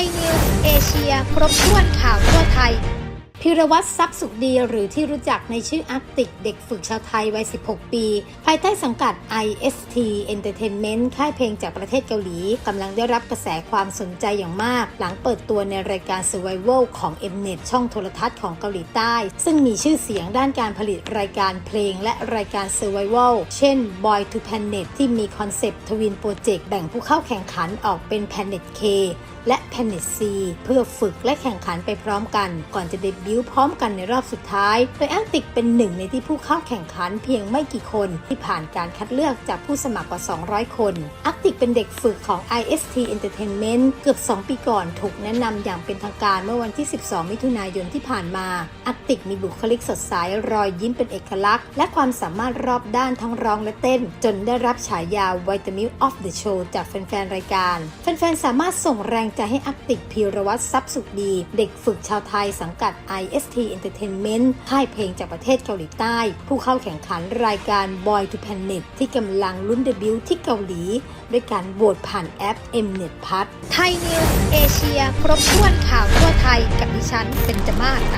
ยนิวส์เอเชีย ครบถ้วนข่าวทั่วไทย พิรวัตรทรัพย์สุขดีหรือที่รู้จักในชื่ออาร์กติกเด็กฝึกชาวไทยวัย 16 ปี ภายใต้สังกัด IST Entertainment ค่ายเพลงจากประเทศเกาหลีกำลังได้รับกระแสความสนใจอย่างมาก หลังเปิดตัวในรายการ Survival ของ Mnet ช่องโทรทัศน์ของเกาหลีใต้ ซึ่งมีชื่อเสียงด้านการผลิตรายการเพลงและรายการ Survival เช่น Boy to Planet ที่มีคอนเซปต์ทวินโปรเจกต์แบ่งผู้เข้าแข่งขันออกเป็น Planet K และ Planet C เพื่อฝึกและแข่งขันไปพร้อมกัน ก่อนจะเดบิวต์พร้อมกันในรอบสุดท้าย โดยอังติกเป็นหนึ่งในที่ผู้เข้าแข่งขันเพียงไม่กี่คน ที่ผ่านการคัดเลือกจากผู้สมัครกว่า 200 คนอักติกเป็นเด็กฝึกของ IST Entertainment เกือบ 2 ปีก่อนถูกแนะนำอย่างเป็นทางการเมื่อวันที่ 12 มิถุนายนที่ผ่านมาอักติกมีบุคลิกสดใสรอยยิ้มเป็นเอกลักษณ์ และความสามารถรอบด้านทั้งร้องและเต้น จนได้รับฉายา Vitamin of the Show จากแฟนๆ รายการ แฟนๆ สามารถส่งแรงใจให้อักติกพีรวัตรทรัพย์สุขดี เด็กฝึกชาวไทยสังกัด IST Entertainment ค่ายเพลงจากประเทศเกาหลีใต้ ผู้เข้าแข่งขันรายการ Boy to Planet ที่กำลังลุ้นเดบิวต์ที่เกาหลี ด้วยการโหวตผ่านแอป Mnet Plus ไทยนิวเอเชีย ครบถ้วนข่าวทั่วไทยกับดิฉันเป็นจมาศอักษร